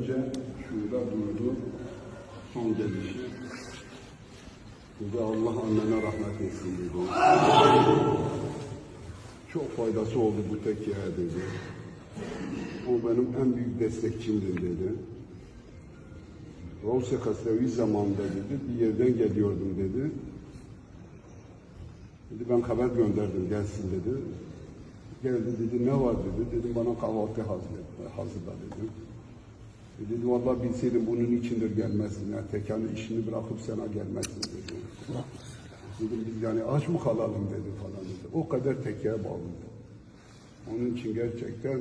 önce şurada durdu. Son gelişi. Dedi Allah annene rahmet etsin dedi. Çok faydası oldu bu tekkeye dedi. O benim en büyük destekçimdir dedi. Ravse Kasrevi zamanında dedi, bir yerden geliyordum dedi. Dedi ben haber gönderdim gelsin dedi. Geldi dedi ne var dedi. Dedim bana kahvaltı hazır, hazırla dedim. E dedi vallahi bilseydim bunun içindir gelmezsin. Yani tekanı işini bırakıp sana gelmezsin dedi. Dedim biz yani aç mı kalalım dedi falan dedi. O kadar tekeye bağlıydı. Onun için gerçekten